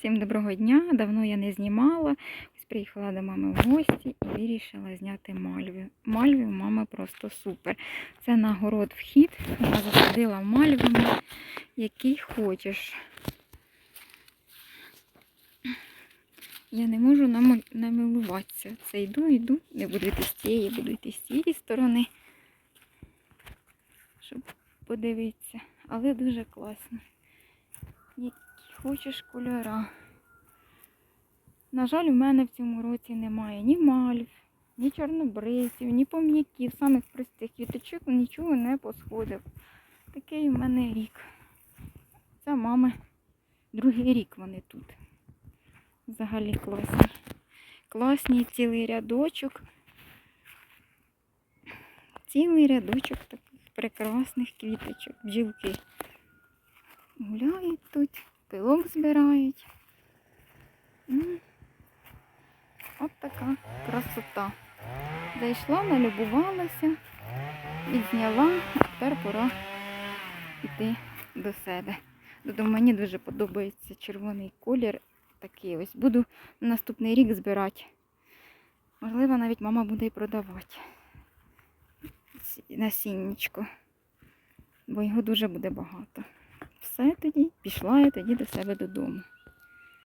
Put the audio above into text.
Всім доброго дня. Давно я не знімала. Ось приїхала до мами в гості і вирішила зняти мальві. Мальві у мами просто супер. Це на город вхід. Вона засадила мальвами, який хочеш. Я не можу намилуватися. Це йду, йду, не буду йти з цієї, буду йти з цієї сторони, щоб подивитися. Але дуже класно. Хочеш кольора. На жаль, у мене в цьому році немає ні мальв, ні чорнобривців, ні пом'яків, самих простих квіточок нічого не посходив. Такий у мене рік. Це мами. Другий рік вони тут. Взагалі класні. Класні цілий рядочок. Цілий рядочок таких прекрасних квіточок, бджілки. Гуляють тут, пилок збирають. От така красота. Зайшла, налюбувалася, відзняла, а тепер пора йти до себе. Додому мені дуже подобається червоний колір. Такий ось. Буду наступний рік збирати. Можливо, навіть мама буде і продавати. Ці- Бо його дуже буде багато. Все тоді, пішла я тоді до себе додому.